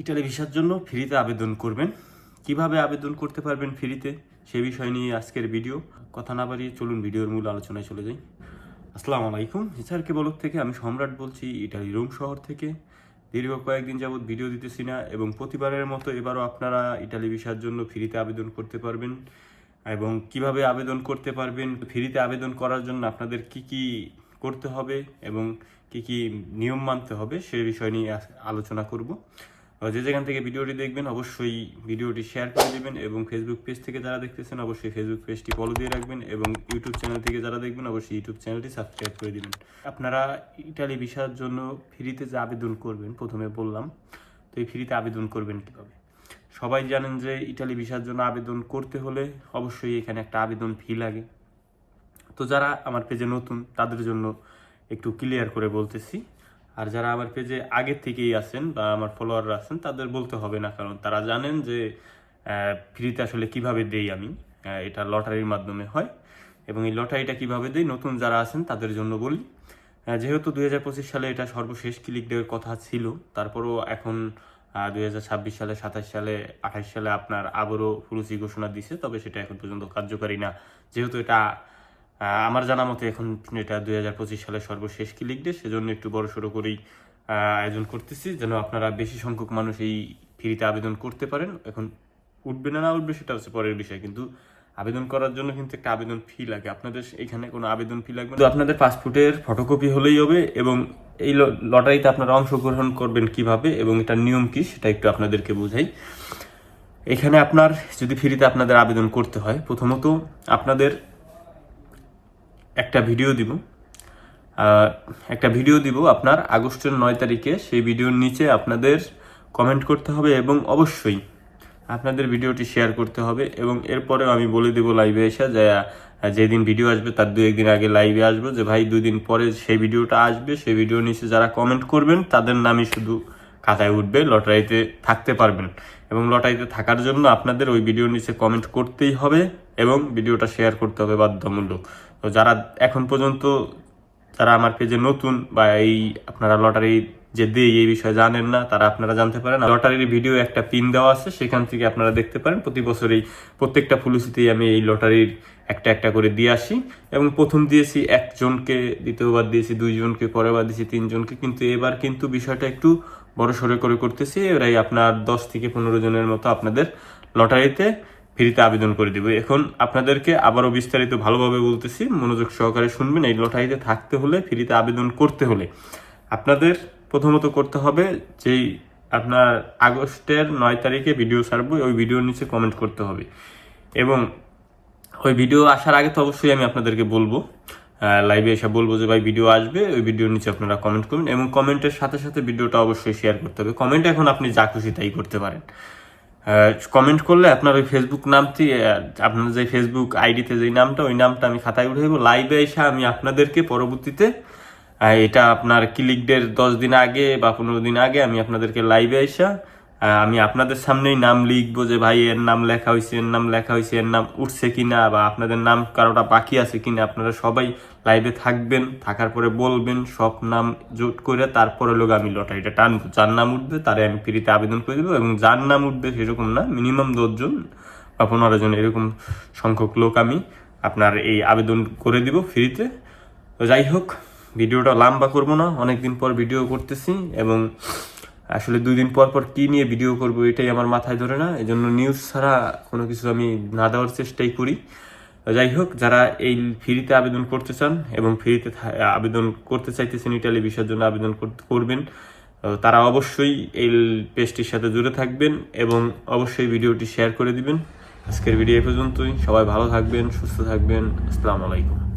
Italy ভিসার জন্য ফ্রিতে আবেদন করবেন। কীভাবে আবেদন করতে পারবেন ফ্রিতে, সে বিষয় নিয়ে আজকের ভিডিও। কথা না বাড়িয়ে চলুন ভিডিওর মূল আলোচনায় চলে যাই। আসসালামু আলাইকুম। হিসারকে বলক থেকে আমি সম্রাট বলছি, ইটালি রোম শহর থেকে। দীর্ঘ কয়েকদিন যাবত ভিডিও দিতেছি না এবং প্রতিবারের মতো এবারও আপনারা ইটালি ভিসার জন্য ফ্রিতে আবেদন করতে পারবেন। এবং কীভাবে আবেদন করতে পারবেন, ফ্রিতে আবেদন করার জন্য আপনাদের কি কি করতে হবে এবং কি কি নিয়ম মানতে হবে, সে বিষয় নিয়ে আলোচনা করব। যে যেখান থেকে ভিডিওটি দেখবেন, অবশ্যই ভিডিওটি শেয়ার করে দেবেন এবং ফেসবুক পেজ থেকে যারা দেখতেছেন, অবশ্যই ফেসবুক পেজটি ফলো দিয়ে রাখবেন এবং ইউটিউব চ্যানেল থেকে যারা দেখবেন, অবশ্যই ইউটিউব চ্যানেলটি সাবস্ক্রাইব করে দিবেন। আপনারা ইটালি ভিসার জন্য ফ্রিতে যে আবেদন করবেন, প্রথমে বললাম, তো এই ফ্রিতে আবেদন করবেন কীভাবে? সবাই জানেন যে ইটালি ভিসার জন্য আবেদন করতে হলে অবশ্যই এখানে একটা আবেদন ফি লাগে। তো যারা আমার পেজে নতুন, তাদের জন্য একটু ক্লিয়ার করে বলতেছি। আর যারা আমার পেজে আগে থেকেই আছেন বা আমার ফলোয়াররা আছেন, তাদের বলতে হবে না, কারণ তারা জানেন যে ফ্রিতে আসলে কীভাবে দেই আমি। এটা লটারির মাধ্যমে হয়। এবং এই লটারিটা কীভাবে দেই, নতুন যারা আছেন তাদের জন্য বলি। যেহেতু দুই হাজার পঁচিশ সালে এটা সর্বশেষ ক্লিক দেওয়ার কথা ছিল, তারপরও এখন দুই হাজার ছাব্বিশ সালে, সাতাশ সালে, আঠাশ সালে আপনার আবারও ফুলুসি ঘোষণা দিছে, তবে সেটা এখন পর্যন্ত কার্যকারী না। যেহেতু এটা আমার জানা মতে এখন এটা দুই হাজার পঁচিশ সালের সর্বশেষ ক্লিক ডে সেজন্য একটু বড় সড়ো করেই আয়োজন করতেছি, যেন আপনারা বেশি সংখ্যক মানুষ এই ফ্রিতে আবেদন করতে পারেন। এখন উঠবে না না উঠবে সেটা হচ্ছে পরের বিষয়, কিন্তু আবেদন করার জন্য কিন্তু একটা আবেদন ফি লাগে। আপনাদের এখানে কোনো আবেদন ফি লাগবে না। আপনাদের পাসপোর্টের ফটোকপি হলেই হবে, এবং এই লটারিতে আপনারা অংশগ্রহণ করবেন কীভাবে, এবং এটার নিয়ম কি, সেটা একটু আপনাদেরকে বোঝাই। এখানে আপনার, যদি ফ্রিতে আপনাদের আবেদন করতে হয়, প্রথমত আপনাদের একটা ভিডিও দিব। একটা ভিডিও দিব আপনার আগস্টের নয় তারিখে। সেই ভিডিওর নিচে আপনাদের কমেন্ট করতে হবে এবং অবশ্যই আপনাদের ভিডিওটি শেয়ার করতে হবে এবং এরপরেও আমি বলে দেবো লাইভে এসে যে যেদিন ভিডিও আসবে তার দু একদিন আগে লাইভে আসব যে, ভাই দুই দিন পরে সেই ভিডিওটা আসবে। সেই ভিডিওর নিচে যারা কমেন্ট করবেন তাদের নামই শুধু খাতায় উঠবে, লটারিতে থাকতে পারবেন। এবং লটারিতে থাকার জন্য আপনাদের ওই ভিডিওর নিচে কমেন্ট করতেই হবে এবং ভিডিওটা শেয়ার করতে হবে বাধ্যতামূলক। তো যারা এখন পর্যন্ত যারা আমার পেজে নতুন বা এই আপনারা লটারি যে দেই এই বিষয়ে জানেন না, তারা আপনারা জানতে পারেন। লটারির ভিডিও একটা পিন দেওয়া আছে, সেখান থেকে আপনারা দেখতে পারেন। প্রতি বছরই প্রত্যেকটা পুলিশিতেই আমি এই লটারির একটা একটা করে দিয়ে আসি। এবং প্রথম দিয়েছি একজনকে, দ্বিতীয়বার দিয়েছি, দুইজনকে, পরেরবার দিয়েছি, তিনজনকে। কিন্তু এবার কিন্তু বিষয়টা একটু বড় সড়ো করে করতেছি। এরাই আপনার দশ থেকে পনেরো জনের মতো আপনাদের লটারিতে ফ্রিতে আবেদন করে দিব। এখন আপনাদেরকে আবারও বিস্তারিত ভালোভাবে বলতেছি, মনোযোগ সহকারে শুনবেন। এই লটারিতে থাকতে হলে, ফ্রিতে আবেদন করতে হলে আপনাদের প্রথমত করতে হবে যেই আপনার আগস্টের নয় তারিখে ভিডিও ছাড়বো, ওই ভিডিওর নিচে কমেন্ট করতে হবে। এবং ওই ভিডিও আসার আগে তো অবশ্যই আমি আপনাদেরকে বলব লাইভে এসে বলব যে, ভাই ভিডিও আসবে। ওই ভিডিওর নিচে আপনারা কমেন্ট করবেন এবং কমেন্টের সাথে সাথে ভিডিওটা অবশ্যই শেয়ার করতে হবে। কমেন্ট এখন আপনি যা খুশি তাই করতে পারেন। কমেন্ট করলে আপনার ওই ফেসবুক নামটি আপনার যে ফেসবুক আইডিতে যে নামটা, ওই নামটা আমি খাতায় উঠে দেবো। লাইভে এসে আমি আপনাদেরকে পরবর্তীতে এটা আপনার ক্লিকদের দশ দিন আগে বা পনেরো দিন আগে আমি আপনাদেরকে লাইভে এসে আমি আপনাদের সামনেই নাম লিখব যে ভাই, এর নাম লেখা হয়েছে এর নাম লেখা হয়েছে এর নাম উঠছে কিনা বা আপনাদের নাম কারোটা বাকি আছে কিনা আপনারা সবাই লাইভে থাকবেন, থাকার পরে বলবেন সব নাম জোট করে তারপরে লোক আমি লটারিটা টানবো যার নাম উঠবে তারে আমি ফ্রিতে আবেদন করে দেবো এবং যার নাম উঠবে সেরকম না, মিনিমাম দশজন বা পনেরো জন এরকম সংখ্যক লোক আমি আপনার এই আবেদন করে দিব ফ্রিতে। তো যাই হোক, ভিডিওটা লম্বা করব না, অনেকদিন পর ভিডিও করতেছি এবং আসলে দুই দিন পর পর কি নিয়ে ভিডিও করব এটাই আমার মাথায় ধরে না এই জন্য নিউজ ছাড়া কোনো কিছু আমি না দেওয়ার চেষ্টাই করি। যাই হোক, যারা এই ফ্রিতে আবেদন করতে চান এবং ফ্রিতে আবেদন করতে চাইতেছেন ইটালি ভিসার জন্য আবেদন করবেন তারা অবশ্যই এই পেজটির সাথে জুড়ে থাকবেন এবং অবশ্যই ভিডিওটি শেয়ার করে দিবেন। আজকের ভিডিও এ পর্যন্তই। সবাই ভালো থাকবেন, সুস্থ থাকবেন। আসসালামু আলাইকুম।